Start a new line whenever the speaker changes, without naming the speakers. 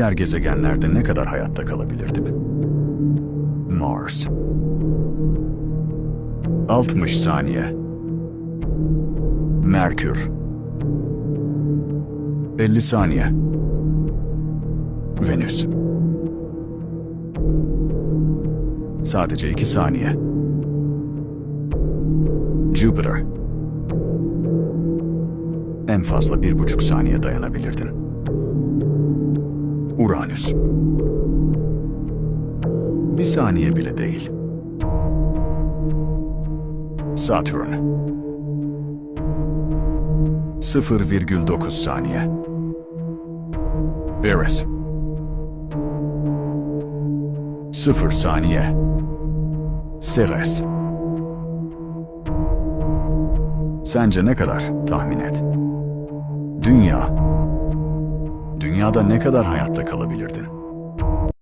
Diğer gezegenlerde ne kadar hayatta kalabilirdik? Mars. 60 saniye. Merkür. 50 saniye. Venüs. Sadece 2 saniye. Jupiter En fazla bir buçuk saniye dayanabilirdin. Uranüs Bir saniye bile değil. Satürn 0,9 saniye. Eris 0 saniye. Ceres Sence ne kadar tahmin et? Dünya Dünyada ne kadar hayatta kalabilirdin?